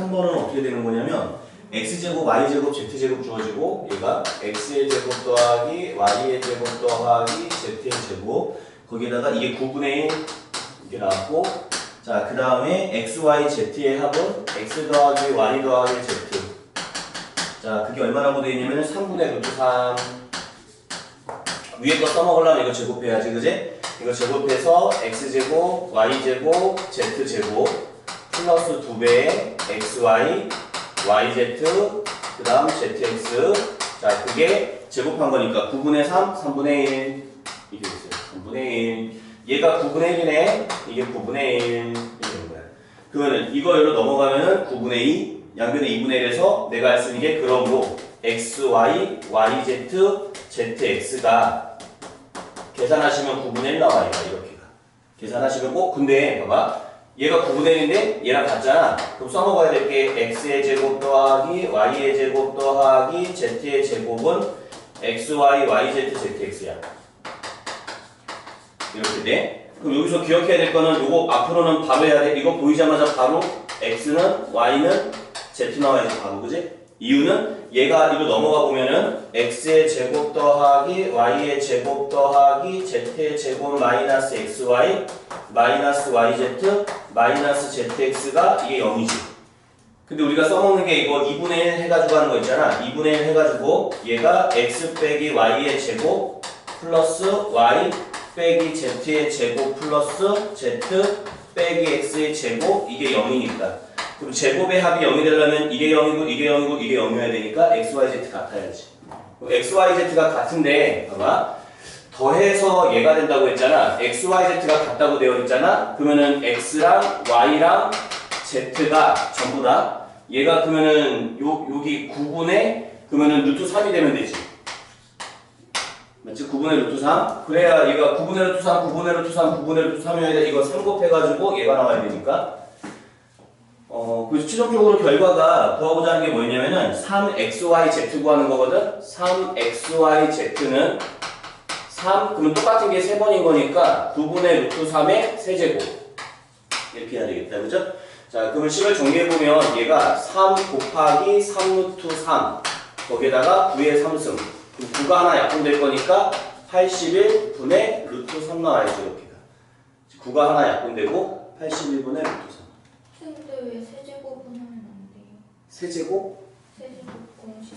3번은 어떻게 되는 거냐면 x제곱, y제곱, z제곱 주어지고 얘가 x의 제곱 더하기 y의 제곱 더하기 z의 제곱 거기에다가 이게 9분의 1 이렇게 나왔고 자 그 다음에 x, y, z의 합은 x 더하기 y 더하기 z. 자 그게 얼마라고 되어 있냐면 3분의 루트 3 위에 거 써먹으려면 이거 제곱해야지 그지? 이거 제곱해서 x제곱, y제곱, z제곱 플러스 2배의 xy, yz 그 다음 zx. 자 그게 제곱한 거니까 9분의 3, 3분의 1 이게 있어요. 3분의 1 얘가 9분의 1이네. 이게 9분의 1 이런 거야. 그러면 이거 여기로 넘어가면은 9분의 2 양변에 2분의 1에서 내가 할수 있는 게 그럼으로 x, y, yz, zx가 계산하시면 9분의 1 나와요. 이렇게가. 계산하시면 꼭 근데 봐봐 얘가 9분의 1인데 얘랑 같잖아. 그럼 써먹어야 될 게 x의 제곱 더하기 y의 제곱 더하기 z의 제곱은 xy, yz, zx야. 이렇게 돼? 그럼 여기서 기억해야 될 거는 요거 앞으로는 바로 해야 돼. 이거 보이자마자 바로 x는 y는 z 나와야 돼 바로 그지? 이유는 얘가 이거 넘어가 보면은 x의 제곱 더하기 y의 제곱 더하기 z의 제곱 마이너스 xy 마이너스 yz 마이너스 zx가 이게 0이지. 근데 우리가 써먹는 게 이거 2분의 1 해가지고 하는 거 있잖아. 2분의 1 해가지고 얘가 x 빼기 y의 제곱 플러스 y 빼기 z의 제곱 플러스 z 빼기 x의 제곱 이게 0이니까. 그럼 제곱의 합이 0이 되려면 이게 0이고 이게 0이고 이게 0이어야 되니까 x, y, z 같아야지. 그럼 x, y, z가 같은데 봐봐. 더해서 얘가 된다고 했잖아. x, y, z가 같다고 되어 있잖아. 그러면은 x랑 y랑 z가 전부 다 얘가 그러면은 요 여기 9분의 그러면은 루트 3이 되면 되지. 맞지? 9분의 루트 3. 그래야 얘가 9분의 루트 3, 9분의 루트 3, 9분의 루트 3이어야 돼. 이거 3 곱해가지고 얘가 나와야 되니까. 어, 그래서 최종적으로 결과가 구하고자 하는 게 뭐냐면은 3xyz 구하는 거거든. 3xyz는 3 그러면 똑같은 게세 번인 거니까 9분의 루트 3의 세제곱. 이렇게 해야 되겠다. 그죠? 자 그러면 식을 정리해 보면 얘가 3 곱하기 3 루트 3 거기에다가 9의 3승. 그럼 9가 하나 약분될 거니까 81분의 루트 3 나와야죠 이렇게가. 9가 하나 약분되고 81분의 루트 3 근데 왜 세제곱은 하면 안 돼요? 세제곱 세제곱 공식.